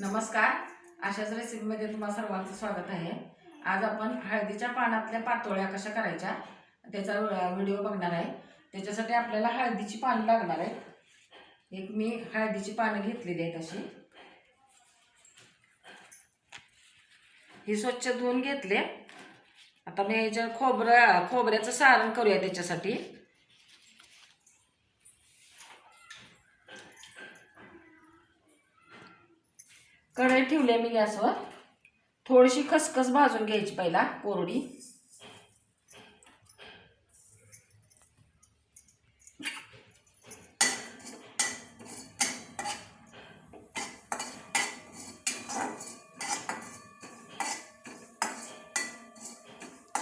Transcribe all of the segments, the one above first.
नमस्कार. अशाच रेसिपीमध्ये तुम्हाला सर्वांचं स्वागत आहे. आज आपण हळदीच्या पानातल्या पातोळ्या कशा करायच्या त्याचा व्हिडिओ बघणार आहे. त्याच्यासाठी आपल्याला हळदीची पानं लागणार आहेत. एक मी हळदीची पानं घेतलेली आहेत अशी. ही स्वच्छ धुवून घेतले. आता मी याच्या खोबरं खोबऱ्याचं सारण करूया त्याच्यासाठी. कढई ठेवली मी गॅसवर. थोडीशी खसखस भाजून घ्यायची पहिला कोरडी.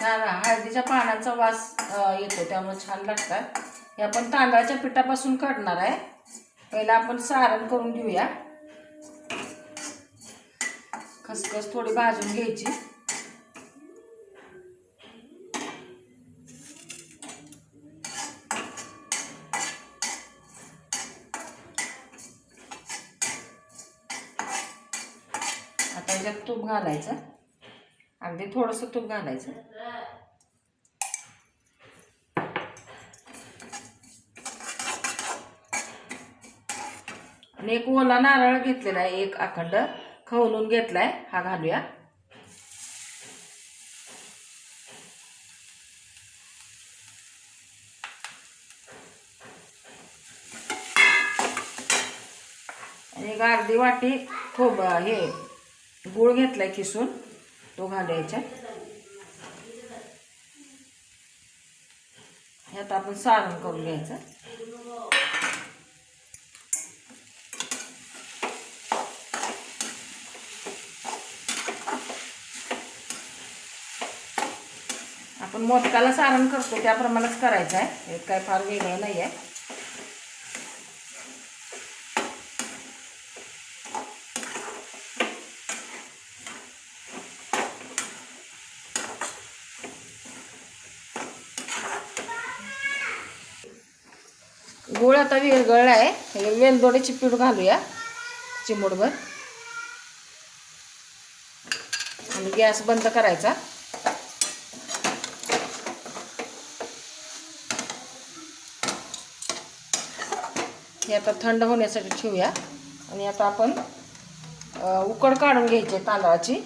छान हळदीच्या पानांचा वास येतो त्यामुळे छान लागतात. हे आपण तांदळाच्या पिठापासून काढणार आहे. पहिला आपण सारण करून घेऊया. खसखस थोडी भाजून घ्यायची. आता याच्यात तूप घालायचं. अगदी थोडंसं तूप घालायचं. आणि एक ओला नारळ घेतलेला आहे एक अखंड. खवलून घेतलाय. हा घालूया. आणि एक अर्धी वाटी खोब हे गुळ घेतलाय किसून. तो घालायचा ह्यात आपण सारण करून घ्यायचं. आपण मोदकाला सारण करतो त्याप्रमाणेच करायचं आहे. हे काय फार वेगळं नाही आहे गुळ आता विरगळला आहे. हे वेलदोड्याची पीठ घालूया चिमूटभर. आणि गॅस बंद करायचा. हे आता थंड होण्यासाठी ठेवूया. आणि आता आपण उकड काढून घ्यायची तांदळाची.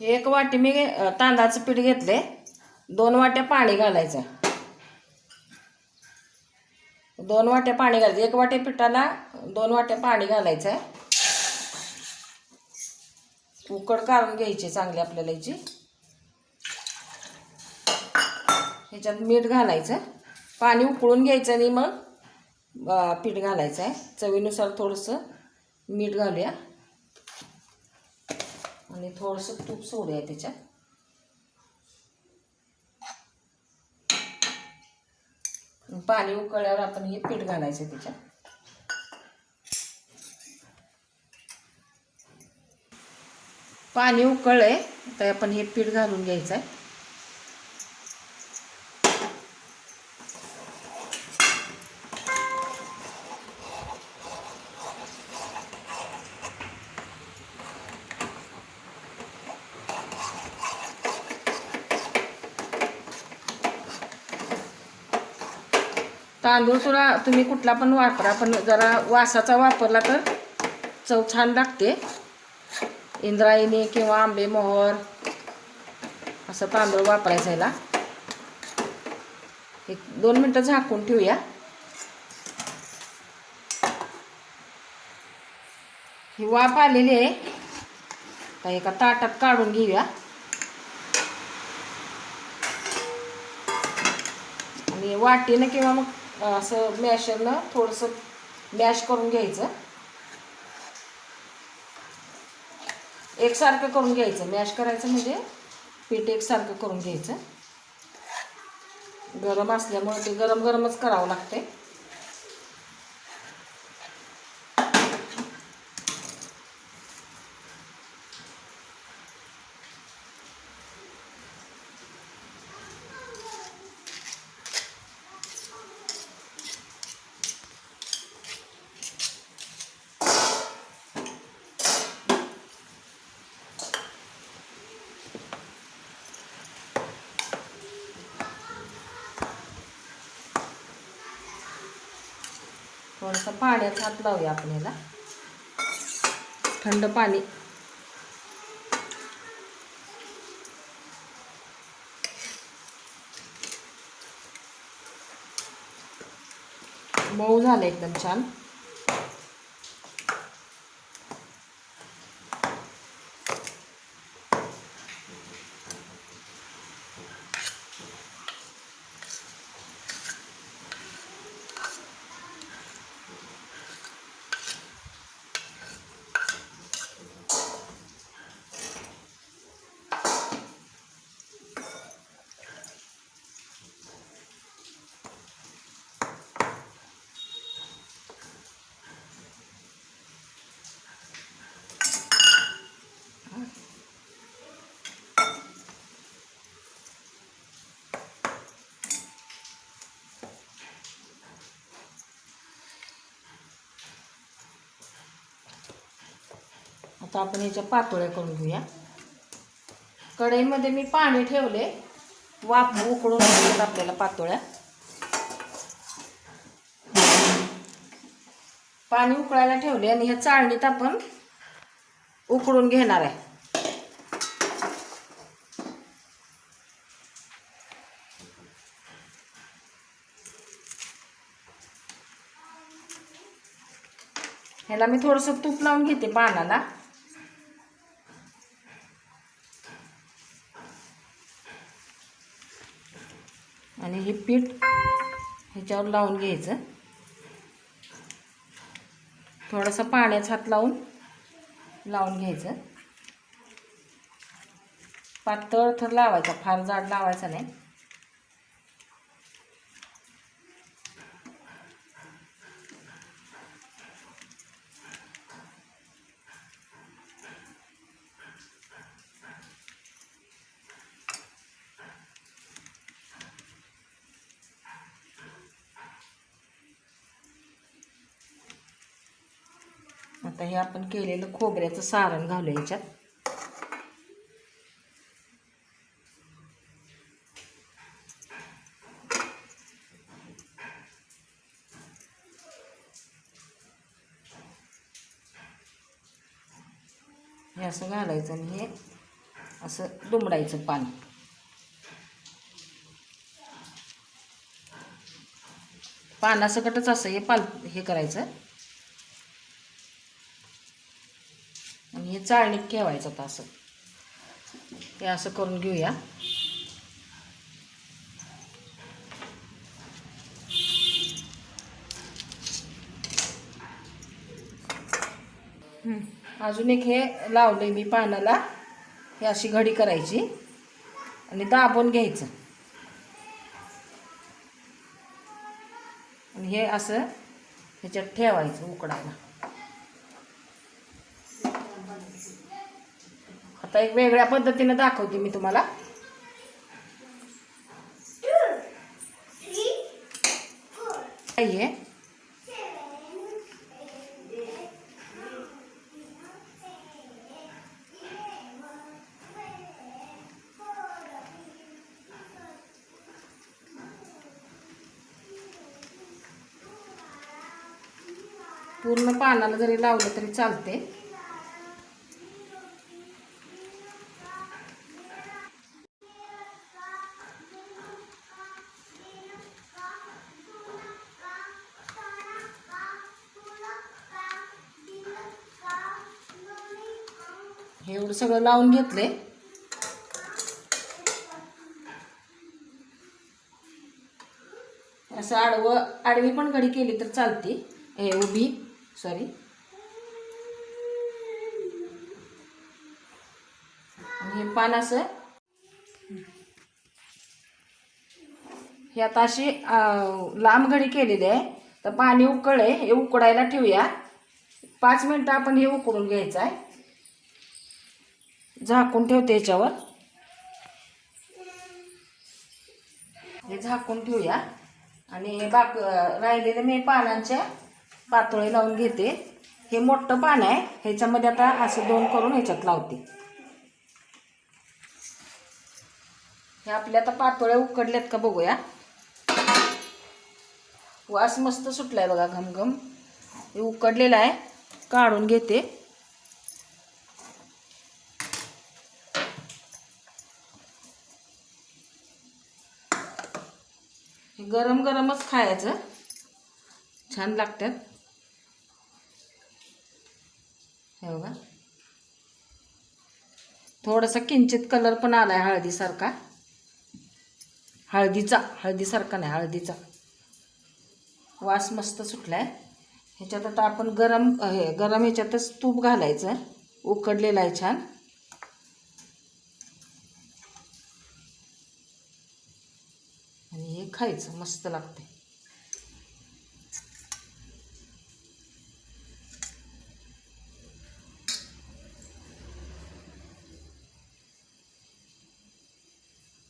एक वाटी मी तांदळाचं पीठ घेतले दोन वाट्या पाणी घालायचं. दोन वाट्या पाणी घालायचं एक वाट्या पिठाला दोन वाट्या पाणी घालायचं आहे उकड काढून घ्यायची चांगली आपल्याला याची. ह्याच्यात मीठ घालायचं पाणी उकळून घ्यायचं आणि मग पीठ घालायचं आहे चवीनुसार थोडंसं मीठ घालूया. आणि थोडंसं तूप सोडूया त्याच्यात. पाणी उकळल्यावर आपण हे पीठ घालायचं त्याच्यात. पाणी उकळलंय तर आपण हे पीठ घालून घ्यायचं आहे तांदूळ सुद्धा तुम्ही कुठला पण वापरा पण जरा वासाचा वापरला तर चव छान लागते. इंद्रायणी किंवा आंबे मोहर असं तांदूळ वापरायचा याला एक दोन मिनटं झाकून ठेवूया. ही वाफ आलेली आहे. तर एका ताटात काढून घेऊया. आणि वाटीनं किंवा मग असं मॅशरनं थोडंसं मॅश करून घ्यायचं. एकसारखं करून घ्यायचं. मॅश करायचं म्हणजे पीठ एकसारखं करून घ्यायचं. गरम असल्यामुळे ते गरम गरमच करावं लागते थोडंसं पाण्यात हात लावूया आपण थंड पाणी. मऊ झालं एकदम छान. आता आपण ह्याच्या पातोळ्या करून घेऊया. कढईमध्ये मी पाणी ठेवले. वाफ उकळून घेऊयात आपल्याला पातोळ्या. पाणी उकळायला ठेवले आणि ह्या चाळणीत आपण उकळून घेणार आहे. ह्याला मी थोडंसं तूप लावून घेते पानाला आणि हे पीठ ह्याच्यावर लावून घ्यायचं. थोडंसं पाण्याचा हात लावून लावून घ्यायचं. पातळ थर लावायचा फार जाड लावायचा नाही. आता हे आपण केलेलं खोबऱ्याचं सारण घालू याच्यात. हे असं घालायचं आणि हे असं दुमडायचं पान. पानासकटच असं हे पाल हे करायचं आणि हे चाळणीत ठेवायचं आता असं हे असं करून घेऊया. अजून एक हे लावले मी पानाला. हे अशी घडी करायची. आणि दाबून घ्यायचं. आणि हे असं ह्याच्यात ठेवायचं उकडायला. आता एक वेगळ्या पद्धतीने दाखवते मी तुम्हाला. आहे पूर्ण पानाला जरी लावलं तरी चालते. हे एवढं सगळं लावून घेतले असं आडवं आडवी पण घडी केली तर चालते. हे उभी सॉरी हे पान असं. हे आता अशी लांब घडी केलेली आहे. तर पाणी उकळे हे उकडायला ठेवूया. पाच मिनटं आपण हे उकडून घ्यायचं आहे. झाकून ठेवते याच्यावर. हे झाकून ठेवूया. आणि बाक राहिलेले मी पानांच्या पातोळे लावून घेते. हे मोठं पान आहे. ह्याच्यामध्ये आता असं दोन करून ह्याच्यात लावते. हे आपल्या आता पातोळ्या उकडल्यात का बघूया. वास मस्त सुटलाय बघा घमघम. हे उकडलेला आहे. काढून घेते. गरम गरमच खायचं. छान लागतात. हे बघा. थोडासा किंचित कलर पण आला आहे हळदीसारखा. हळदीचा हळदीसारखा नाही हळदीचा. वास मस्त सुटला आहे ह्याच्यात आता आपण गरम हे गरम ह्याच्यातच तूप घालायचं. उकडलेलं आहे छान. खायचं मस्त लागते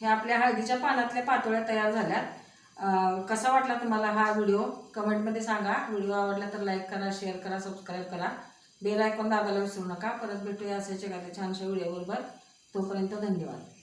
हे आपल्या हळदीच्या पानातल्या पातोळ्या तयार झाल्यात. कसा वाटला तुम्हाला हा व्हिडिओ? कमेंटमध्ये सांगा. व्हिडिओ आवडला तर लाईक करा शेअर करा सबस्क्राईब करा. बेल आयकॉन दाबायला विसरू नका. परत भेटूया असायच्या एखाद्या छानशा व्हिडिओबरोबर. तोपर्यंत धन्यवाद.